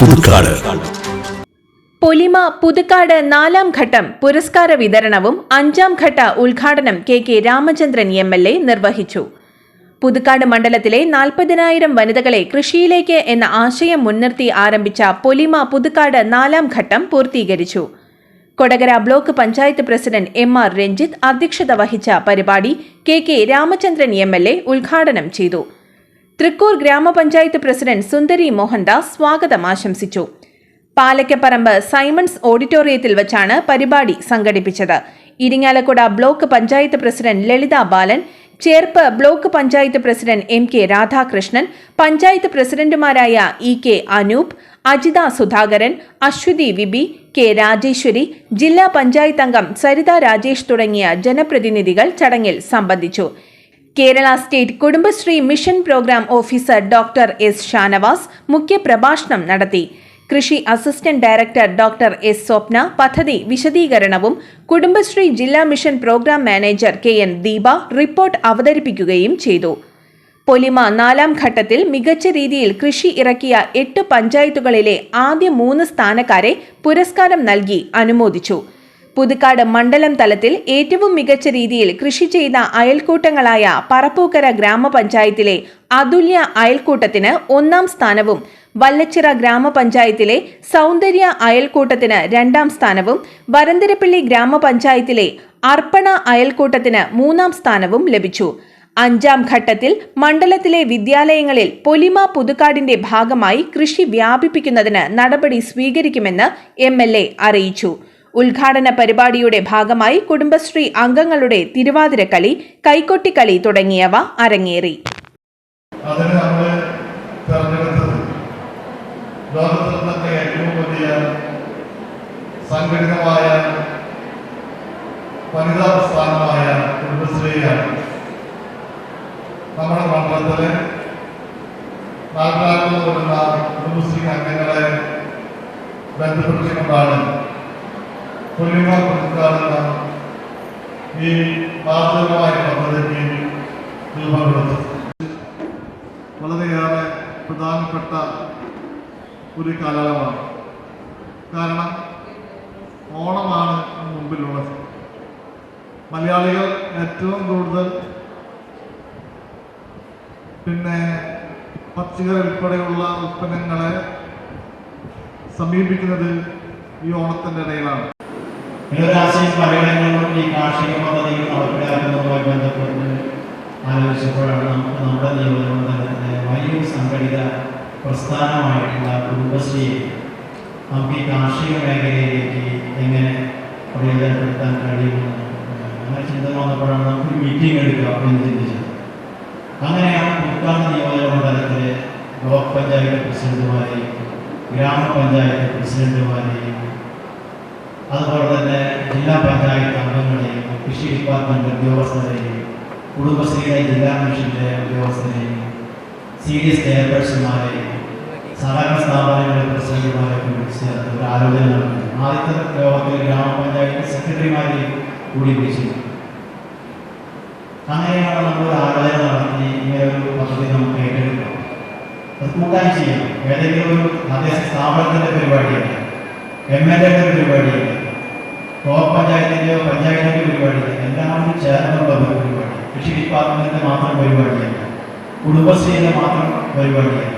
പുതുക്കാട്. പൊലിമ പുതുക്കാട് നാലാം ഘട്ടം പുരസ്കാര വിതരണവും അഞ്ചാം ഘട്ട ഉദ്ഘാടനം K K Ramachandran M L A നിർവഹിച്ചു. പുതുക്കാട് മണ്ഡലത്തിലെ നാൽപ്പതിനായിരം വനിതകളെ കൃഷിയിലേക്ക് എന്ന ആശയം മുൻനിർത്തി ആരംഭിച്ച പൊലിമ പുതുക്കാട് നാലാം ഘട്ടം പൂർത്തീകരിച്ചു. Kodakara block panchayat president M R Ranjith അധ്യക്ഷത വഹിച്ച പരിപാടി K K Ramachandran M L A ഉദ്ഘാടനം ചെയ്തു. തൃക്കൂർ ഗ്രാമപഞ്ചായത്ത് പ്രസിഡന്റ് സുന്ദരി മോഹൻദാസ് സ്വാഗതം ആശംസിച്ചു. പാലക്കപ്പറമ്പ് സൈമൺസ് ഓഡിറ്റോറിയത്തിൽ വച്ചാണ് പരിപാടി സംഘടിപ്പിച്ചത്. Irinjalakuda block panchayat president Lalitha Balan Cherpu block panchayat president M K Radhakrishnan panchayat പ്രസിഡന്റുമാരായ E K Anoop Ajitha Sudhakaran Aswathi VB K Rajeswari ജില്ലാ പഞ്ചായത്ത് അംഗം സരിത രാജേഷ് തുടങ്ങിയ ജനപ്രതിനിധികൾ ചടങ്ങിൽ സംബന്ധിച്ചു. Kerala state Kudumbashree mission programme officer doctor S Shanavas മുഖ്യപ്രഭാഷണം നടത്തി. കൃഷി assistant director doctor S Swapna പദ്ധതി വിശദീകരണവും കുടുംബശ്രീ ജില്ലാ mission programme manager K N Deepa report അവതരിപ്പിക്കുകയും ചെയ്തു. പൊലിമ നാലാം ഘട്ടത്തിൽ മികച്ച രീതിയിൽ കൃഷി ഇറക്കിയ എട്ട് പഞ്ചായത്തുകളിലെ ആദ്യ മൂന്ന് സ്ഥാനക്കാരെ പുരസ്കാരം നൽകി അനുമോദിച്ചു. പുതുക്കാട് മണ്ഡലം തലത്തിൽ ഏറ്റവും മികച്ച രീതിയിൽ കൃഷി ചെയ്ത അയൽക്കൂട്ടങ്ങളായ പറപ്പൂക്കര ഗ്രാമപഞ്ചായത്തിലെ അതുല്യ അയൽക്കൂട്ടത്തിന് ഒന്നാം സ്ഥാനവും വല്ലച്ചിറ ഗ്രാമപഞ്ചായത്തിലെ സൗന്ദര്യ അയൽക്കൂട്ടത്തിന് രണ്ടാം സ്ഥാനവും വരന്തരപ്പള്ളി ഗ്രാമപഞ്ചായത്തിലെ അർപ്പണ അയൽക്കൂട്ടത്തിന് മൂന്നാം സ്ഥാനവും ലഭിച്ചു. അഞ്ചാം ഘട്ടത്തിൽ മണ്ഡലത്തിലെ വിദ്യാലയങ്ങളിൽ പൊലിമ പുതുക്കാടിന്റെ ഭാഗമായി കൃഷി വ്യാപിപ്പിക്കുന്നതിന് നടപടി സ്വീകരിക്കുമെന്ന് എം അറിയിച്ചു. ഉദ്ഘാടന പരിപാടിയുടെ ഭാഗമായി കുടുംബശ്രീ അംഗങ്ങളുടെ തിരുവാതിരക്കളി കൈക്കൊട്ടിക്കളി തുടങ്ങിയവ അരങ്ങേറി. സംഘടിതമായ നമ്മുടെ മണ്ഡലത്തിലെ നാൽപ്പതാമത് കുടുംബശ്രീ അംഗങ്ങളെ ബന്ധപ്പെടുത്തിക്കൊണ്ടാണ് പൊലിമ പുരസ്കാരെന്ന ഈ മാതൃകമായ പദ്ധതിക്ക് രൂപം വളരെയേറെ പ്രധാനപ്പെട്ട ഒരു കാലയളവാണ് കാരണം ഓണമാണ് മുമ്പിലുള്ളത്. മലയാളികൾ ഏറ്റവും കൂടുതൽ പിന്നെ പച്ചക്കറി ഉൾപ്പെടെയുള്ള ഉൽപ്പന്നങ്ങളെ സമീപിക്കുന്നത് ഈ ഓണത്തിന്റെ ഇടയിലാണ്. ഇതൊരാശയം പലയിടങ്ങളിലും ഈ കാർഷിക പദ്ധതികൾ നടപ്പിലാക്കുന്നതുമായി ബന്ധപ്പെട്ട് ആലോചിച്ചപ്പോഴാണ് നമുക്ക് നമ്മുടെ നിയോജകമണ്ഡലത്തിലെ വലിയ സംഘടിത പ്രസ്ഥാനമായിട്ടുള്ള കുടുംബശ്രീയെ നമുക്ക് ഈ കാർഷിക മേഖലയിലേക്ക് എങ്ങനെ പ്രയോജനപ്പെടുത്താൻ കഴിയുമെന്ന് അങ്ങനെ ചിന്ത വന്നപ്പോഴാണ് നമുക്ക് മീറ്റിംഗ് എടുക്കുക എന്ന് ചിന്തിച്ചത്. അങ്ങനെയാണ് പുൽക്കാട് നിയോജക മണ്ഡലത്തിലെ ബ്ലോക്ക് പഞ്ചായത്ത് പ്രസിഡന്റുമാരെയും ഗ്രാമപഞ്ചായത്ത് പ്രസിഡന്റുമാരെയും അതുപോലെ തന്നെ ജില്ലാ പഞ്ചായത്ത് അംഗങ്ങളെയും കൃഷി ഡിപ്പാർട്ട്മെന്റ് ഉദ്യോഗസ്ഥരെയും കുടുംബശ്രീയുടെ ജില്ലാ മിഷന്റെ ഉദ്യോഗസ്ഥരെയും സി ഡി എസ് ചെയർപേഴ്സൺമാരെയും സഹകരണ സ്ഥാപനങ്ങളുടെ പ്രസിഡന്റുമാരെയൊക്കെ വിളിച്ച് ഒരു ആലോചന നടത്തി. ആദ്യത്തെ യോഗത്തിൽ ഗ്രാമപഞ്ചായത്ത് സെക്രട്ടറിമാരെയും കൂടി വിളിച്ചിരുന്നു അങ്ങനെയാണ് നമ്മൾ ആലോചന നടത്തി ഇങ്ങനെ ഒരു പദ്ധതി നമുക്ക് ഏറ്റെടുക്കാം. അത് കൂട്ടായി ചെയ്യാം ഏതെങ്കിലും ഒരു തദ്ദേശ സ്ഥാപനത്തിന്റെ പരിപാടിയല്ല എം എൽ എയുടെ പരിപാടിയല്ല ബ്ലോക്ക് പഞ്ചായത്തിന്റെയോ പഞ്ചായത്തിന്റെ പരിപാടിയല്ല എല്ലാവരും ചേർന്നുള്ള പരിപാടി. കൃഷി ഡിപ്പാർട്ട്മെന്റിന്റെ മാത്രം പരിപാടിയല്ല. കുടുംബശ്രീയുടെ മാത്രം പരിപാടിയല്ല.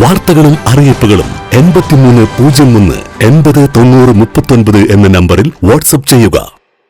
വാർത്തകളും അറിയിപ്പുകളും എൺപത്തിമൂന്ന് പൂജ്യം ഒന്ന് എൺപത് തൊണ്ണൂറ് മുപ്പത്തൊൻപത് എന്ന നമ്പറിൽ വാട്സപ്പ് ചെയ്യുക.